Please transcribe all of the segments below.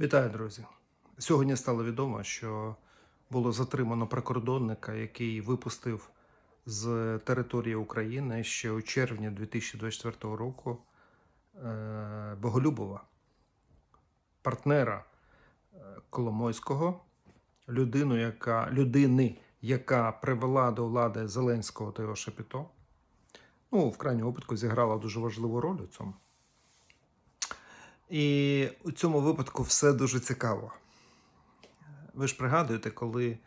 Вітаю, друзі. Сьогодні стало відомо, що було затримано прикордонника, який випустив з території України ще у червні 2024 року е, Боголюбова, партнера е, Коломойського, людину, яка, людини, яка привела до влади Зеленського та його Шепіто. Ну, в крайньому випадку зіграла дуже важливу роль у цьому. І у цьому випадку все дуже цікаво. Ви ж пригадуєте, коли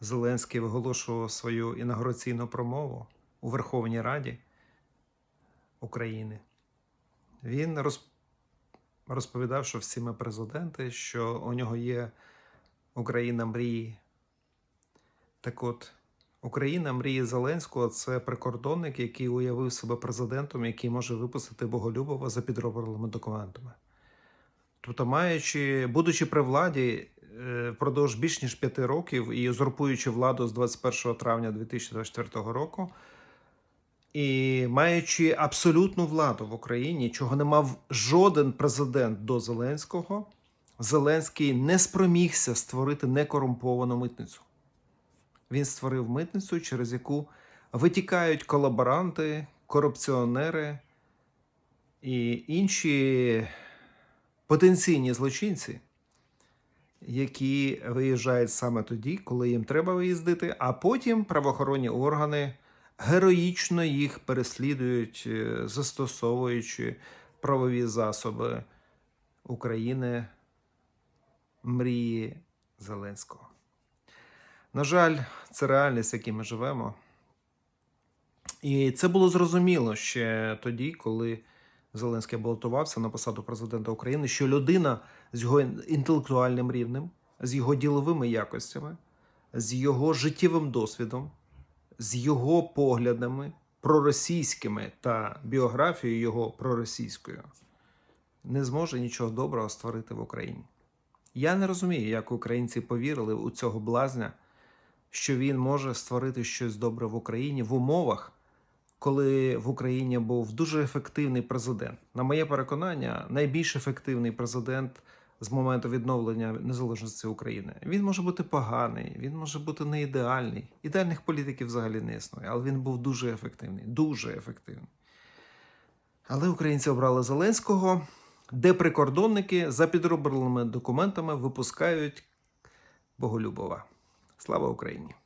Зеленський виголошував свою інаугураційну промову у Верховній Раді України, він роз- розповідав, що всі ми президенти, що у нього є Україна мрії. Так от, Україна мрії Зеленського це прикордонник, який уявив себе президентом, який може випустити Боголюбова за підробленими документами. Тобто, маючи, будучи при владі е, впродовж більш ніж п'яти років і узурпуючи владу з 21 травня 2024 року, і маючи абсолютну владу в Україні, чого не мав жоден президент до Зеленського, Зеленський не спромігся створити некорумповану митницю. Він створив митницю, через яку витікають колаборанти, корупціонери і інші потенційні злочинці, які виїжджають саме тоді, коли їм треба виїздити, а потім правоохоронні органи героїчно їх переслідують, е, застосовуючи правові засоби України мрії Зеленського. На жаль, це реальність, в якій ми живемо. І це було зрозуміло ще тоді, коли Зеленський балотувався на посаду президента України, що людина з його інтелектуальним рівнем, з його діловими якостями, з його життєвим досвідом, з його поглядами проросійськими та біографією його проросійською, не зможе нічого доброго створити в Україні. Я не розумію, як українці повірили у цього блазня, що він може створити щось добре в Україні в умовах, коли в Україні був дуже ефективний президент. На моє переконання, найбільш ефективний президент з моменту відновлення незалежності України. Він може бути поганий, він може бути не ідеальний. Ідеальних політиків взагалі не існує, але він був дуже ефективний, дуже ефективний. Але українці обрали Зеленського, де прикордонники за підробленими документами випускають Боголюбова. Слава Україні!